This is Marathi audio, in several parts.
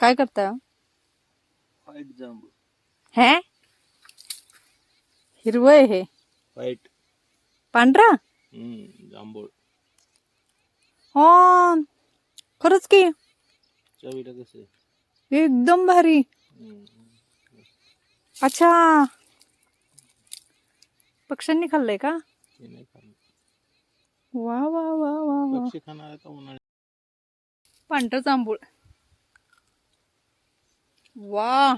काय करताय हो? व्हाईट जांभूळ. हे? हिरवं आहे हे. व्हाईट पांढरा? जांभूळ. हो. खरंच की. चवीला कसं? एकदम भारी. अच्छा. पक्ष्यांनी खाल्लंय का? ते नाही खाल्लं. वा वा वा वा वा. पक्षी खाणार आता उन्हाळ्यात? पांढरं जांभूळ. वा.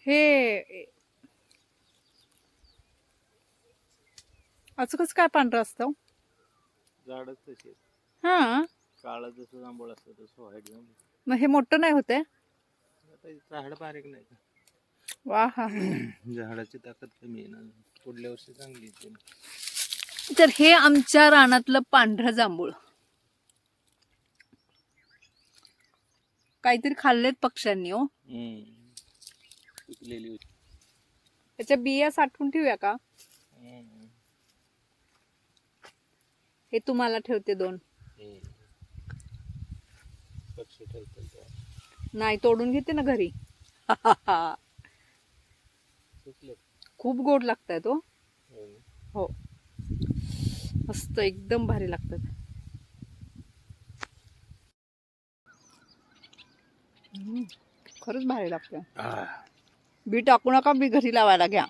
हे. असं कसं काय पांढरं असतं? झाडच तसे हा. काळं जसं जांभूळ असतं तसं व्हाईट जांभूळ. मग हे मोठं नाही होते आता हे झाड बारीक नाही का वा हा. झाडाची ताकद कमी आहे ना. पुढल्या वर्षी चांगली येते. तर हे आमच्या रानातलं पांढरं जांभूळ. काहीतरी खाल्लेत पक्ष्यांनी हो. त्याच्या बिया साठवून ठेवूया का. हे तुम्हाला ठेवते दोन. नाही तोडून घेते ना घरी. खूप गोड लागताय तो ना? हो. मस्त एकदम भारी लागतात. खरंच भारी लागतं. आह. बी टाकू नका बी घरी लावायला घ्या.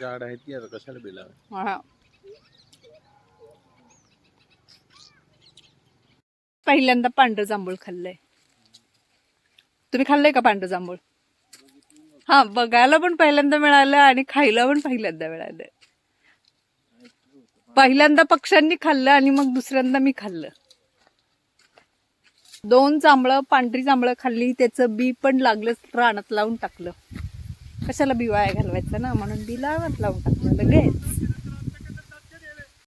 झाड आहेत की आता कशाला बिलावे हा. पहिल्यांदा पांढरं जांभूळ खाल्लंय. तुम्ही खाल्लंय का पांढरं जांभूळ? हा बघायला पण पहिल्यांदा मिळालं आणि खायला पण पहिल्यांदा मिळालं. पहिल्यांदा पक्ष्यांनी खाल्लं आणि मग दुसऱ्यांदा मी खाल्लं. दोन जांभळं पांढरी जांभळं खाल्ली त्याचं बी पण लागलंच रानात लावून टाकलं. कशाला बी वाया घालवायचं ना? म्हणून बी लावत लावून टाकलं लगेच.